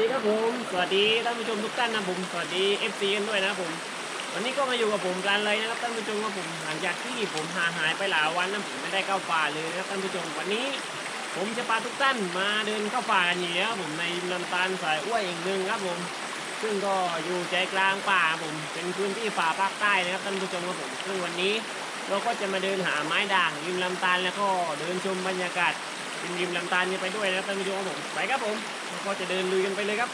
สวัสดีครับผม สวัสดีท่านผู้ชมทุกท่านนะผม สวัสดี FC กันด้วยนะผม วันนี้ก็มาอยู่กับผมรันเลยนะครับท่านผู้ชมครับผม หลังจากที่ผมหาหายไปหลายวันนะผมไม่ได้เข้าป่าเลยนะครับท่านผู้ชม วันนี้ ผมจะพาทุกท่านมาเดินเข้าป่ากันอย่างนี้ครับผมในลำตาลสายอ้วยอีกหนึ่งครับผม ซึ่งก็อยู่ใจกลางป่าผม เป็นพื้นที่ป่าภาคใต้นะครับท่านผู้ชมครับผม ซึ่งวันนี้เราก็จะมาเดินหาไม้ด่างริมลำตาลแล้วก็เดินชมบรรยากาศ ริมริมลำตาลกันไปด้วยนะครับท่านผู้ชมครับผมไปครับผมเราก็จะเดินลุยกันไปเลยครับ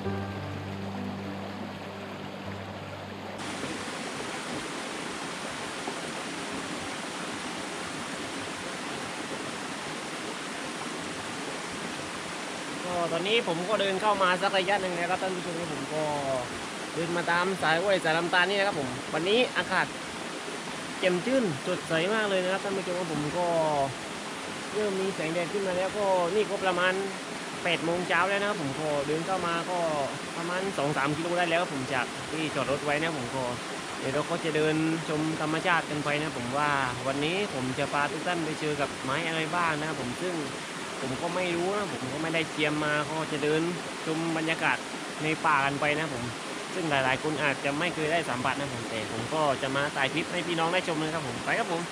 ก็ตอนนี้ผมก็เดินเข้ามาสักระยะหนึ่งนะครับท่านผู้ชมครับผมก็เดินมาตามสายอ้อยสายลำตาลนี่นะครับผม วันนี้อากาศแจ่มชื่นสดใสมากเลยนะครับท่านผู้ชมครับผมก็เริ่มมีแสงแดดขึ้นมาแล้วก็นี่ก็ประมาณ 8โมงเช้าแล้วนะครับผมก็เดินเข้ามาก็ประมาณ2-3กิโลได้แล้วผมจากที่จอดรถไว้นะผมก็เดี๋ยวเราก็จะเดินชมธรรมชาติกันไปนะผมว่าวันนี้ผมจะพาทุกท่านไปเจอกับไม้อะไรบ้างนะครับผมซึ่งผมก็ไม่รู้นะผมก็ไม่ได้เตรียมมาก็จะเดินชมบรรยากาศในป่ากันไปนะผมซึ่งหลายๆคนอาจจะไม่เคยได้สัมผัสนะผมแต่ผมก็จะมาถ่ายคลิปให้พี่น้องได้ชมนะครับผมไปครับผม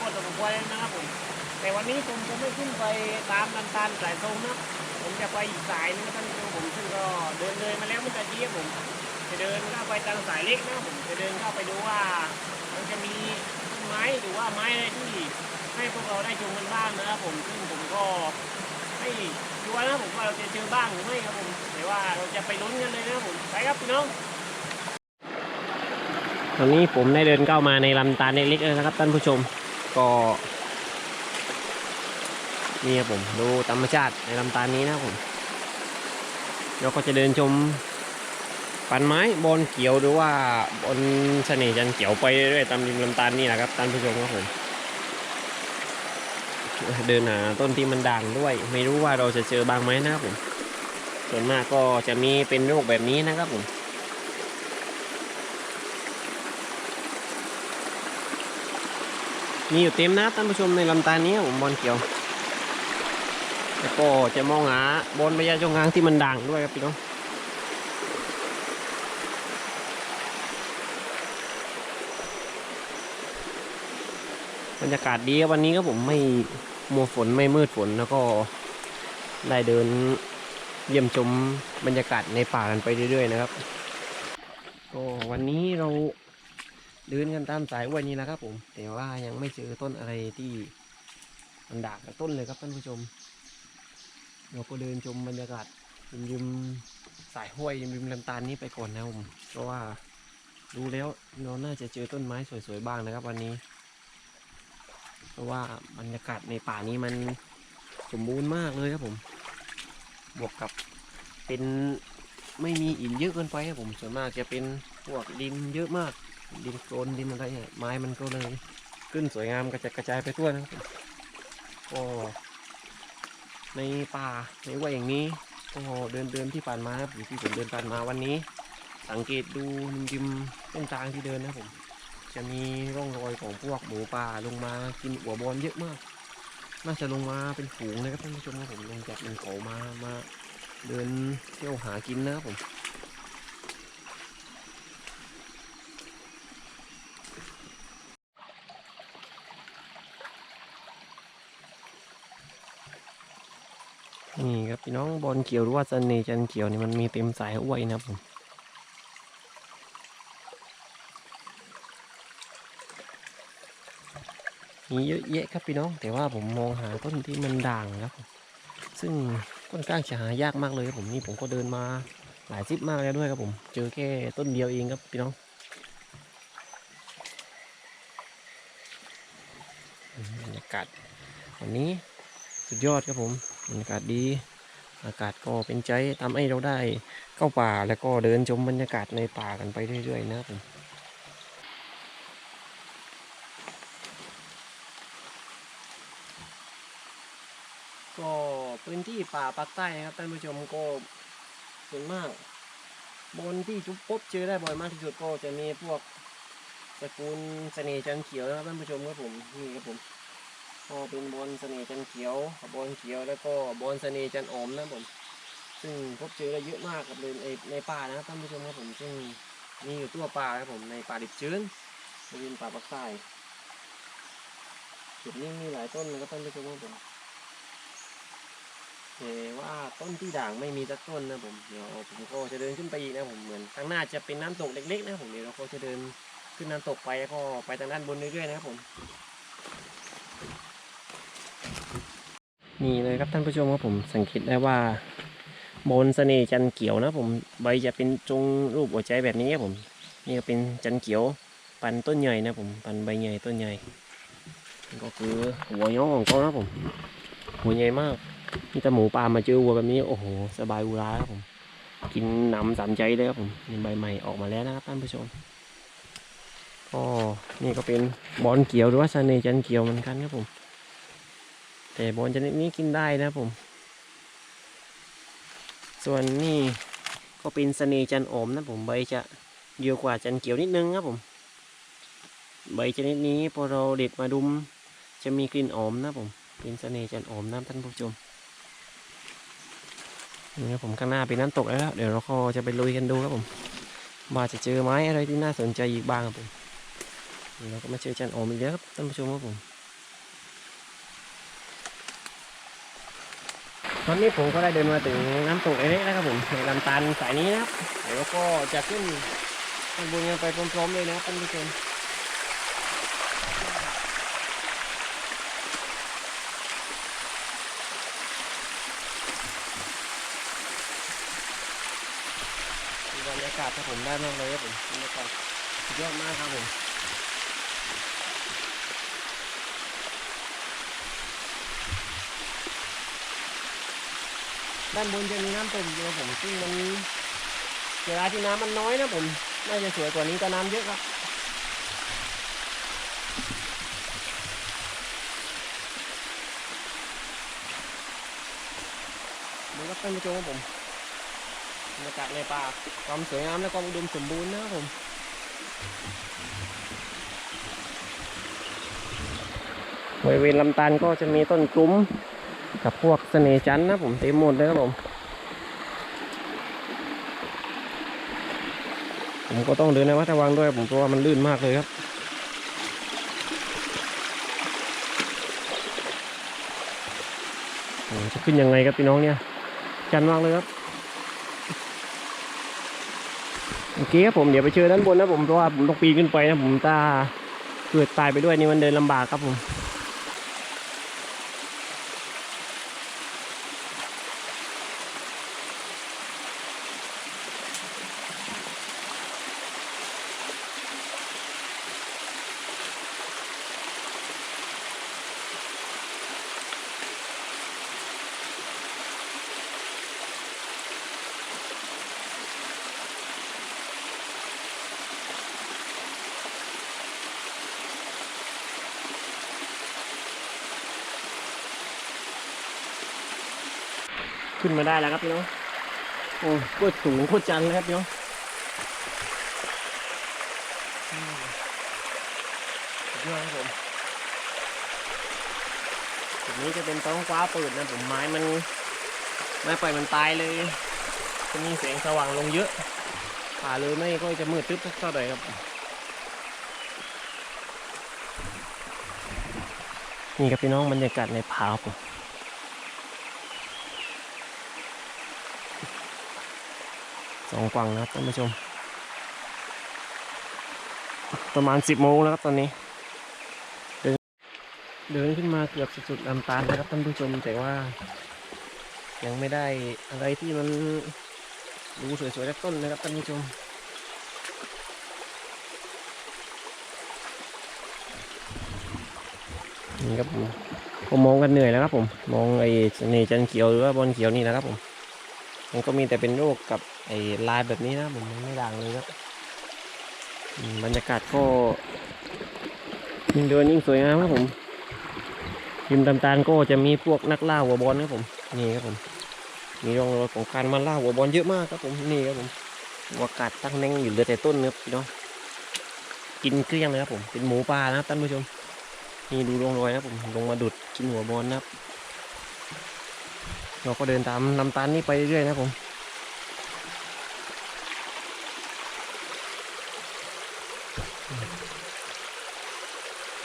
พอสมควรแล้วนะครับผม แต่วันนี้ผมจะไม่ขึ้นไปตามลำธารสายตรงนะผมจะไปอีกสายนึงนะท่านผู้ชมผมซึ่งก็เดินเลยมาแล้วเมื่อกี้ผม จะเดินเข้าไปทางสายเล็กนะผมจะเดินเข้าไปดูว่า มันจะมีต้นไม้หรือว่าไม้อะไรที่ให้พวกเราได้ชมกันบ้างนะครับผมซึ่งผมก็ไม่ชัวร์นะผมว่าเราจะเจอบ้างหรือไม่ครับผมแต่ว่าเราจะไปลุ้นกันเลยนะครับผมไปครับพี่น้องตอนนี้ผมได้เดินเข้ามาในลำตาลเล็กๆนะครับท่านผู้ชม ก็นี่ครับผมดูธรรมชาติในลำตาลนี้นะครับผมเราก็จะเดินชมปันไม้บอนเขียวหรือว่าบอนเสน่ห์จันเขียวไปเรื่อยตามริมลำตาลนี่แหละครับท่านผู้ชมครับผมเดินหาต้นที่มันด่างด้วย ไม่รู้ว่าเราจะเจอบางไหมนะครับผมส่วนมากก็จะมีเป็นโรคแบบนี้นะครับผม มีอยู่เต็มนะท่านผู้ชมในลำตาลนี้ผมบอลเขียวแล้วก็จะมองหาบอลใบยาจงอางที่มันด่างด้วยครับพี่น้องบรรยากาศดีวันนี้ก็ผมไม่มัวฝนไม่มืดฝนแล้วก็ได้เดินเยี่ยมชมบรรยากาศในป่ากันไปเรื่อยๆนะครับก็วันนี้เรา เดินกันตามสายอ้วันนี้นะครับผม แต่ว่ายังไม่เจอต้นอะไรที่มันด่างกับต้นเลยครับท่านผู้ชม เราก็เดินชมบรรยากาศริมๆสายห้วยริมๆลำตาลนี้ไปก่อนนะครับผมเพราะว่าดูแล้วเราน่าจะเจอต้นไม้สวยๆบ้างนะครับ วันนี้ เพราะว่าบรรยากาศในป่านี้มันสมบูรณ์มากเลยครับผม บวกกับเป็นไม่มีหินเยอะเกินไปครับผมส่วนมากจะเป็นพวกดินเยอะมาก ดินโคลนดินอะไรเนี่ยไม้มันก็เลย ขึ้นสวยงามกระจายกระจายไปทั่วนะก็ในป่าในว่าอย่างนี้ก็เดินเดินที่ผ่านมาครับที่ผมเดินผ่านมาวันนี้ สังเกตดูริมเส้นทางที่เดินนะผม จะมีร่องรอยของพวกหมูป่าลงมากินหัวบอลเยอะมาก น่าจะลงมาเป็นฝูงเลยครับท่านผู้ชมครับผมลงจากบนเขามามาเดินเที่ยวหากินนะครับผม นี่ครับพี่น้องบอลเขียวหรือว่าเสน่ห์จันเขียวนี่มันมีเต็มสายห้วยนะครับผมมีเยอะแยะครับพี่น้อง แต่ว่าผมมองหาต้นที่มันด่างครับซึ่งค่อนข้างจะหายากมากเลยครับผมนี่ผมก็เดินมาหลายซิปมากแล้วด้วยครับผม เจอแค่ต้นเดียวเองครับพี่น้องบรรยากาศวันนี้สุดยอดครับผม บรรยากาศดี อากาศก็เป็นใจทำให้เราได้เข้าป่าแล้วก็เดินชมบรรยากาศในป่ากันไปเรื่อยๆ นะครับผมก็พื้นที่ป่าภาคใต้นะครับท่านผู้ชมก็ส่วนมาก บนที่จุบพบเจอได้บ่อยมากที่สุดก็จะมีพวกตระกูลเสน่ห์จันเขียวนะครับท่านผู้ชมครับผมนี่ครับผม ก็เป็นบอลเสน่ห์จันเขียวบอลเขียวแล้วก็บอลเสน่ห์จันอมนะผมซึ่งพบเจอได้เยอะมากครับเลยในในป่านะครับท่านผู้ชมครับผมซึ่งมีอยู่ทั่วป่าครับผมในป่าดิบชื้นบริเวณป่าปักใต้จุดนี้มีหลายต้นนะครับท่านผู้ชมครับผมแต่ว่าต้นที่ด่างไม่มีสักต้นนะผมเดี๋ยวผมก็จะเดินขึ้นไปอีกนะผมเหมือนข้างหน้าจะเป็นน้ำตกเล็กๆนะผมเดี๋ยวเราก็จะเดินขึ้นน้ำตกไปแล้วก็ไปทางด้านบนเรื่อยๆนะครับผม นี่เลยครับท่านผู้ชมครับผมสังเกตได้ว่า บนเสน่ห์จันเขียวนะผมใบจะเป็นจงรูปหัวใจแบบนี้ครับผม นี่ก็เป็นจันเขียวปันต้นใหญ่นะผมปันใบใหญ่ต้นใหญ่ก็คือหัวย้องของเขานะผม หัวใหญ่มากนี่ต่หมูป่ามาเจอวัวแบบนี้โอ้โหสบายอุราครับผม กินหนำสามใจเลยครับผมนี่ใบใหม่ออกมาแล้วนะครับท่านผู้ชมก็นี่ก็เป็นบอลเขียวหรือว่าเสน่ห์จันเขียวเหมือนกันครับผม แต่บอลชนิดนี้กินได้นะผม ส่วนนี่ก็เป็นเสน่ห์จันทร์อมนะผมใบจะเยอะกว่าจันเขียวนิดนึงครับผม ใบชนิดนี้พอเราเด็ดมาดุมจะมีกลิ่นหอมนะผม เป็นเสน่ห์จันทร์อมนะท่านผู้ชมนี่ครับผมข้างหน้าเป็นน้ำตกแล้ว เดี๋ยวเราก็จะไปลุยกันดูครับผมว่าจะเจอไม้อะไรที่น่าสนใจอีกบ้างครับผมเราก็มาเจอจันทร์อมอีกแล้วครับท่านผู้ชมครับผม อนนี้ผมก็ได้เดินมาถึงน้ำตกเล็กๆแล้วครับผมในลำธารสายนี้นะครับเดี๋ยวก็จะขึ้นข้างบนกันไปพร้อมๆเลยนะครับท่านผู้ชมบรรยากาศครับผมได้มากเลยครับผมบรรยากาศสุดยอดมากครับผม ด้านบนจะมีน้ำตกอยู่นะผมซึ่งมันเวลาที่น้ำมันน้อยนะผมน่าจะสวยกว่านี้แต่น้ำเยอะครับดูครับท่านผู้ชมครับผมบรรยากาศในป่าความสวยงามและความอุดมสมบูรณ์นะครับผมบริเวณลำตาลก็จะมีต้นกลุ้ม กับพวกเสน่ห์จันทร์นะผมเต็มหมดเลยครับผม ผมก็ต้องเดินระมัดระวังด้วยผมเพราะว่ามันลื่นมากเลยครับจะขึ้นยังไงครับพี่น้องเนี่ยจันมากเลยครับโอเคครับผมเดี๋ยวไปเจอด้านบนนะผมเพราะว่าผมต้องปีนขึ้นไปนะผมถ้าเกิดตายไปด้วยนี่มันเดินลำบากครับผม ขึ้นมาได้แล้วครับพี่น้องโอ้โคตรสูงโคตรจันเลยครับพี่น้องอืมสุดยอดครับผมจุดนี้จะเป็นท้องฟ้าเปิดนะผมไม้มันไม้ปล่อยมันตายเลย จะมีแสงสว่างลงเยอะป่าเลยไม่ก็จะมืดตึ๊บเท่าไหร่ครับนี่ครับพี่น้องบรรยากาศในป่าครับผม สองกวังนะครับท่านผู้ชม ประมาณสิบโมงแล้วครับตอนนี้ เดินเดินขึ้นมาเกือบสุดๆลำตาลนะครับท่านผู้ชมแต่ว่า ยังไม่ได้อะไรที่มันดูสวยๆจากต้นนะครับท่านผู้ชมนี่ครับผมผมมองกันเหนื่อยแล้วครับผม มองไอ้นี่จันเขียวหรือว่าบอลเขียวนี่นะครับผม มันก็มีแต่เป็นโรคกับ ไอ้ลายแบบนี้นะผมมันไม่ด่างเลยครับบรรยากาศก็ยิ่งเดินยิ่งสวยงามครับผมริมตำตาลก็จะมีพวกนักล่าหัวบอลครับผมนี่ครับผมมีร่องรอยของการมาล่าหัวบอลเยอะมากครับผมนี่ครับผมหัวกาดตั้งแน่งอยู่เหลือแต่ต้นนะครับพี่น้องกินเกลี้ยงเลยครับผมเป็นหมูป่านะครับท่านผู้ชมนี่ดูร่องรอยนะผมลงมาดุดกินหัวบอลนะครับ เราก็เดินตามลำตาลนี่ไปเรื่อยๆนะครับผม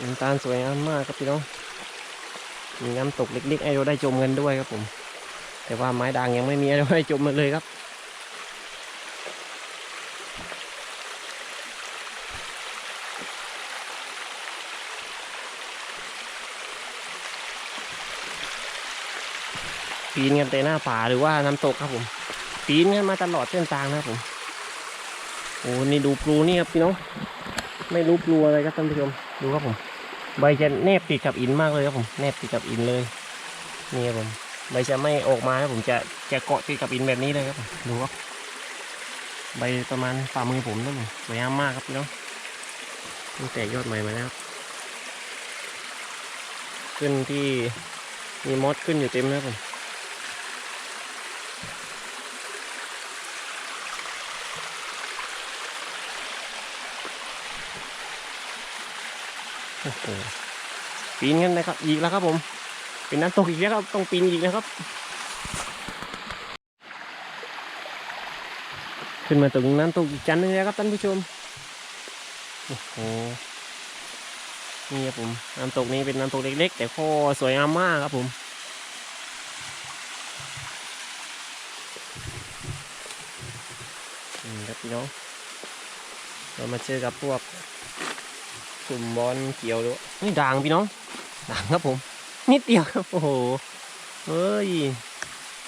ลำตาลสวยงามมากครับพี่น้อง มีน้ำตกเล็กๆให้เราได้ชมกันด้วยครับผม แต่ว่าไม้ด่างยังไม่มีให้เราได้ชมมันเลยครับ ปีนกันแต่หน้าป่าหรือว่าน้ำตกครับผม ปีนกันมาตลอดเส้นทางนะครับผม โอ้นี่ดูปลูนี่ครับพี่น้อง ไม่รู้ปลูอะไรครับท่านผู้ชม ดูครับผม ใบจะแนบติดกับอินมากเลยครับผม แนบติดกับอินเลยนี่ครับผมใบจะไม่ออกมาครับผมจะจะเกาะติดกับอินแบบนี้เลยครับผมดูครับใบประมาณฝ่ามือผมนั่นเองสวยงามมากครับพี่น้องตั้งแต่ยอดใหม่มาแล้วครับขึ้นที่มีมอสขึ้นอยู่เต็มนะครับผม โอ้โหปีนกันนะครับอีกแล้วครับผมเป็นน้ำตกอีกแล้วครับต้องปีนอีกนะครับ ขึ้นมาถึงน้ำตกอีกชั้นนึงแล้วครับท่านผู้ชมโอ้โหนี่ครับผมน้ำตกนี้เป็นน้ำตกเล็กๆ แต่ก็สวยงามมากครับผมนี่ครับพี่น้องเรามาเจอกับพวก กลุ่มบอลเขียวด้วยนี่ด่างพี่น้องด่างครับผม นิดเดียวครับ โอ้โหเฮ้ย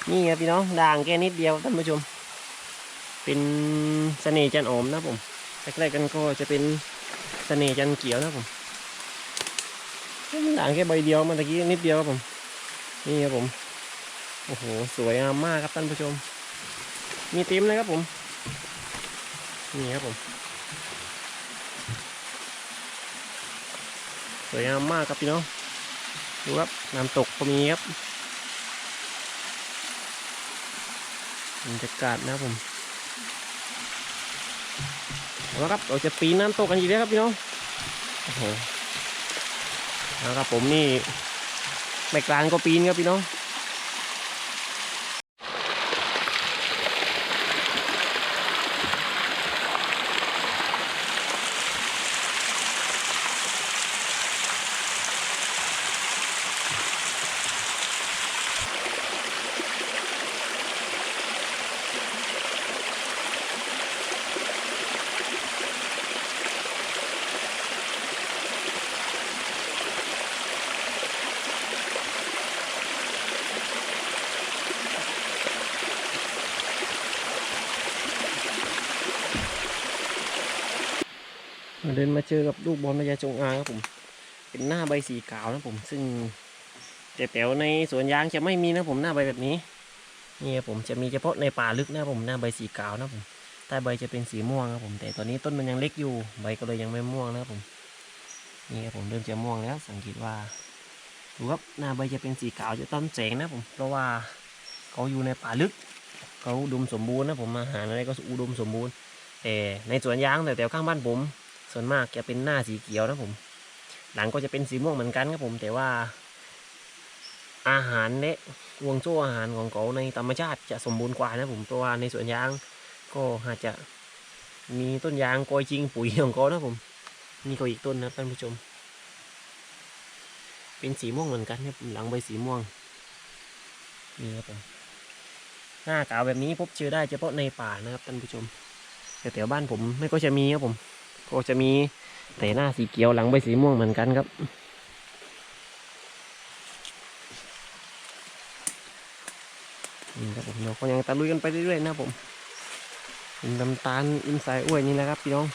นี่ไงพี่น้องด่างแค่นิดเดียวท่านผู้ชม เป็นเสน่ห์จันโอมนะผมใกล้ๆกันก็จะเป็นเสน่ห์จันเขียวนะผมด่างแค่ใบเดียวเมันตะกี้นิดเดียวครับผม นี่ครับผมโอ้โหสวยงามมากครับท่านผู้ชม มีเต็มเลยครับผม นี่ครับผม วยงามมากครับพี่น้องดูครับน้ำตกก็มีครับบรรยากาศนะครับผมเอาละครับเราจะปีนน้ำตกกันอีกแล้วครับพี่น้องโอ้โหนะครับผมนี่ไม่กลางก็ปีนครับพี่น้อง เดินมาเจอกับลูกบอลพญาจงอางครับผม เป็นหน้าใบสีขาวนะผม ซึ่งแต่แถวในสวนยางจะไม่มีนะผมหน้าใบแบบนี้นี่ครับผมจะมีเฉพาะในป่าลึกนะผมหน้าใบสีขาวนะผมใต้ใบจะเป็นสีม่วงครับผม แต่ตอนนี้ต้นมันยังเล็กอยู่ใบก็เลยยังไม่ม่วงนะครับผมนี่ครับผมเริ่มจะม่วงแล้ว สังเกตว่าดูครับหน้าใบจะเป็นสีขาวจะต้นแสงนะผม เพราะว่าเขาอยู่ในป่าลึกเขาอุดมสมบูรณ์นะผมอาหารอะไรก็อุดมสมบูรณ์แต่ในสวนยางแต่แถวข้างบ้านผม ส่วนมากจะเป็นหน้าสีเขียวนะผม หลังก็จะเป็นสีม่วงเหมือนกันครับผม แต่ว่า อาหารและห่วงโซ่อาหารของเขาในธรรมชาติจะสมบูรณ์กว่านะผมเพราะว่าในสวนยางก็อาจจะมีต้นยางกอยจริงปุ๋ยของเขานะผมนี่ก็อีกต้นนะท่านผู้ชม เป็นสีม่วงเหมือนกันครับหลังใบสีม่วงนี่ครับผมหน้าขาวแบบนี้พบเจอได้เฉพาะในป่านะครับท่านผู้ชมแต่แถวบ้านผมไม่ก็จะมีครับผม ก็จะมีแต่หน้าสีเขียวหลังใบสีม่วงเหมือนกันครับ นี่ครับผมเราก็ยังตะลุยกันไปเรื่อยๆนะผมอินน้ำตาลอินสายอ้วยนี่แหละครับพี่น้อง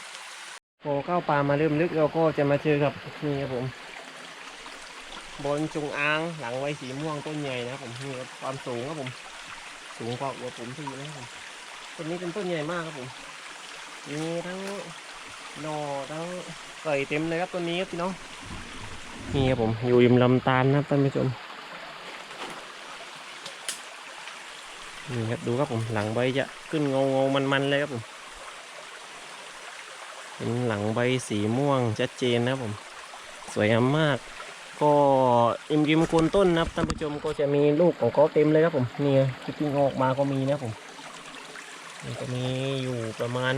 พอเข้าป่ามาเริ่มลึกเราก็จะมาเจอกับนี่ครับผมบนจงอางหลังไว้สีม่วงต้นใหญ่นะครับผมนี่ครับความสูงครับผม สูงกว่าหัวผมที่นะครับผมต้นนี้เป็นต้นใหญ่มากครับผมมีทั้ง นอทั้งไก่เต็มเลยครับต้นนี้ครับพี่น้องนี่ครับผมอยู่ริมลำตาลนะครับท่านผู้ชมนี่ครับดูครับผมหลังใบจะขึ้นงงงๆมันๆเลยครับผมเป็นหลังใบสีม่วงชัดเจนนะครับผม สวยงามมาก ก็ริมริมโคนต้นนะครับท่านผู้ชมก็จะมีลูกของเขาเต็มเลยครับผมนี่ที่งออกมาก็มีนะครับผมมันจะมีอยู่ประมาณ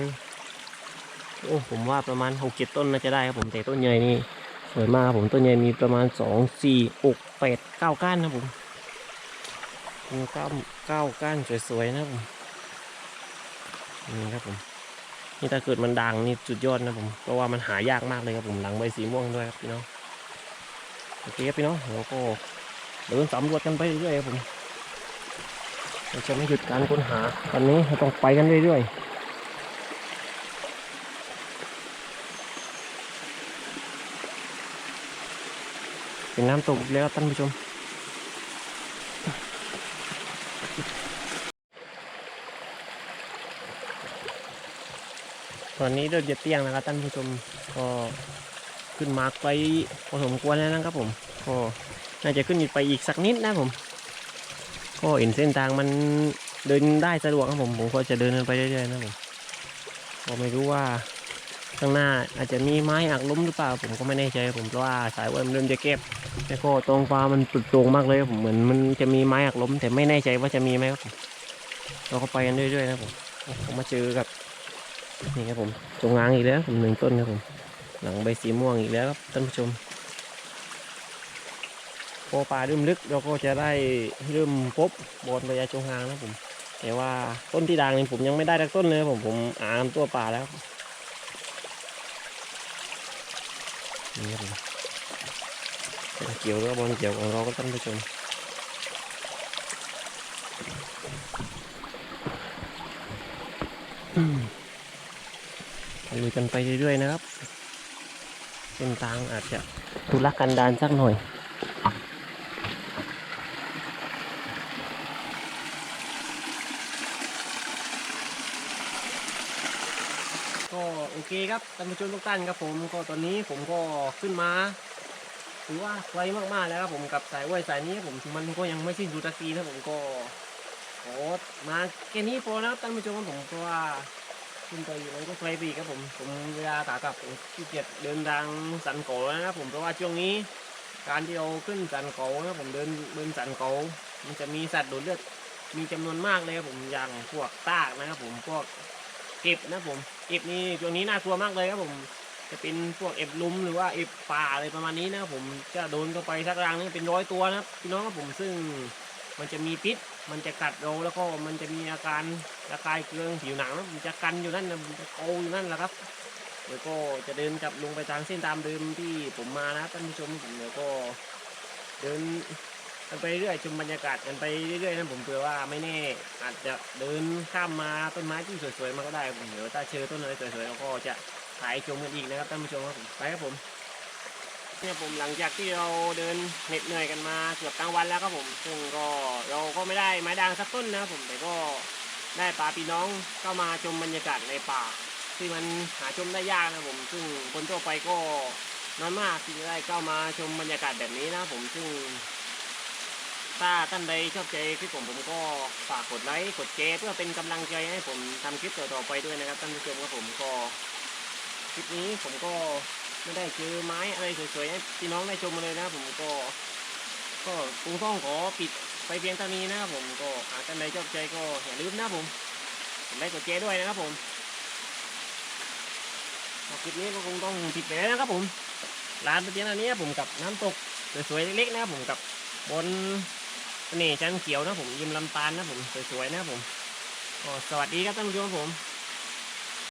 โอ้ผมว่าประมาณหกเจ็ดต้นน่าจะได้ครับผมแต่ต้นใหญ่นี่สวยมากครับผมต้นใหญ่มีประมาณสองสี่หกแปดเก้าก้านนะผมเก้าเก้าก้านสวยๆนะผมนี่ครับผมนี่ถ้าเกิดมันดังนี่สุดยอดนะผมเพราะว่ามันหายากมากเลยครับผมหลังใบสีม่วงด้วยครับพี่น้องโอเคครับพี่น้องเราก็เดินสำรวจกันไปเรื่อยๆครับผมเราจะไม่หยุดการค้นหาตอนนี้เราต้องไปกันเรื่อยๆ เป็นน้ำตกแล้วท่านผู้ชม ตอนนี้เดินเหยียดเตียงนะครับท่านผู้ชมก็ขึ้นมาร์กไปพอสมควรแล้วนะครับผมก็น่าจะขึ้นไปอีกสักนิดนะผมก็เห็นเส้นทางมันเดินได้สะดวกครับผมผมก็จะเดินไปเรื่อยๆนะผมก็ไม่รู้ว่าข้างหน้าอาจจะมีไม้หักล้มหรือเปล่า ผมก็ไม่แน่ใจผมเพราะว่าสายวันเริ่มจะเก็บ แล้วก็ตรงฟ้ามันตุดโปร่งมากเลยครับผมเหมือนมันจะมีไม้หักล้ม แต่ไม่แน่ใจว่าจะมีไหมครับผมเราก็ไปกันเรื่อยๆนะผมผมมาเจอกับนี่ครับผมจงอางอีกแล้วผมหนึ่งต้นครับผมหลังใบสีม่วงอีกแล้วครับท่านผู้ชมพอป่าเริ่มลึกเราก็จะได้เริ่มพบบอนระยะจงหางนะผมแต่ว่าต้นที่ด่างนี่ผมยังไม่ได้ทักต้นเลยผมผมอ่านตัวป่าแล้วนี่ครับผม เกี่ยวหรือว่าบอลเกี่ยวของเราก็ท่านผู้ชมลุยกันไปเรื่อยๆนะครับเส้นทางอาจจะทุลักกันดานสักหน่อยก็โอเคครับท่านผู้ชมทุกท่านครับผมก็ตอนนี้ผมก็ขึ้นมา ถือว่าไกลมากๆแล้วครับผมกับสายว่ายสายนี้ผมมันก็ยังไม่สิ้นสุดสักทีนะผมก็ขอมาแค่นี้พอแล้วครับท่านผู้ชมผมเพราะว่าขึ้นไปอยู่มันก็ไกลไปอีกครับผมผมเวลาขากลับผมขี้เกียจเดินทางสันเขาแล้วนะครับผมเพราะว่าช่วงนี้ การที่เราขึ้นสันเขานะผมเดินเดินสันเขามันจะมีสัตว์ดูดเลือดมีจำนวนมากเลยครับผมอย่างพวกตากนะครับผมพวกเก็บนะผมเก็บนี่ช่วงนี้น่ากลัวมากเลยครับผม จะเป็นพวกเอ็บลุมหรือว่าเอ็บป่าอะไรประมาณนี้นะผมจะโดนเข้าไปสักรังนึงเป็นร้อยตัวนะครับพี่น้องผมซึ่งมันจะมีพิษ มันจะกัดเราแล้วก็มันจะมีอาการระคายเคืองผิวหนังนะมันจะกันอยู่นั่นนะมันจะโกอยู่นั่นแหละครับเดี๋ยวก็จะเดินกลับลงไปทางเส้นตามเดิมที่ผมมานะท่านผู้ชมผมเดี๋ยวก็เดินกันไปเรื่อยชมบรรยากาศกันไปเรื่อยๆนะผมเผื่อว่าไม่แน่อาจจะเดินข้ามมาต้นไม้ที่สวยๆมาก็ได้ผมเดี๋ยวถ้าเจอต้นอะไรสวยๆเราก็จะ ถ่ายชมกันอีกนะครับท่านผู้ชมครับผมไปครับผมเนี่ยผมหลังจากที่เราเดินเหน็ดเหนื่อยกันมาเกือบทั้งวันแล้วครับผม ซึ่งก็เราก็ไม่ได้ไม้ด่างสักต้นนะครับผมแต่ก็ได้ปลาพี่น้องเข้ามาชมบรรยากาศในป่าที่มันหาชมได้ยากนะครับผม ซึ่งคนทั่วไปก็น้อยมากที่จะได้เข้ามาชมบรรยากาศแบบนี้นะครับผมซึ่งถ้าท่านใดชอบใจคลิปผมผมก็ฝากกดไลค์กดแชร์เพื่อเป็นกำลังใจให้ผมทำคลิปต่อๆไปด้วยนะครับท่านผู้ชมครับผมก็ คลิปนี้ผมก็ไม่ได้เจอไม้อะไรสวยๆให้พี่น้องได้ชมมาเลยนะผมก็ ก็คงต้องขอปิดไปเพียงเท่านี้นะครับผมก็หากท่านใดชอบใจก็อย่าลืมนะครับผมกดไลค์กดแชร์ด้วยนะครับผมคลิปนี้ก็คงต้องปิดไปแล้วนะครับผมลาไปเพียงเท่านี้ผมกับน้ำตกสวยๆเล็กๆนะครับผมกับบนเสน่ห์จันเขียวนะผมยิมลำตาลนะผมสวยๆนะผมก็สวัสดีครับท่านผู้ชมผม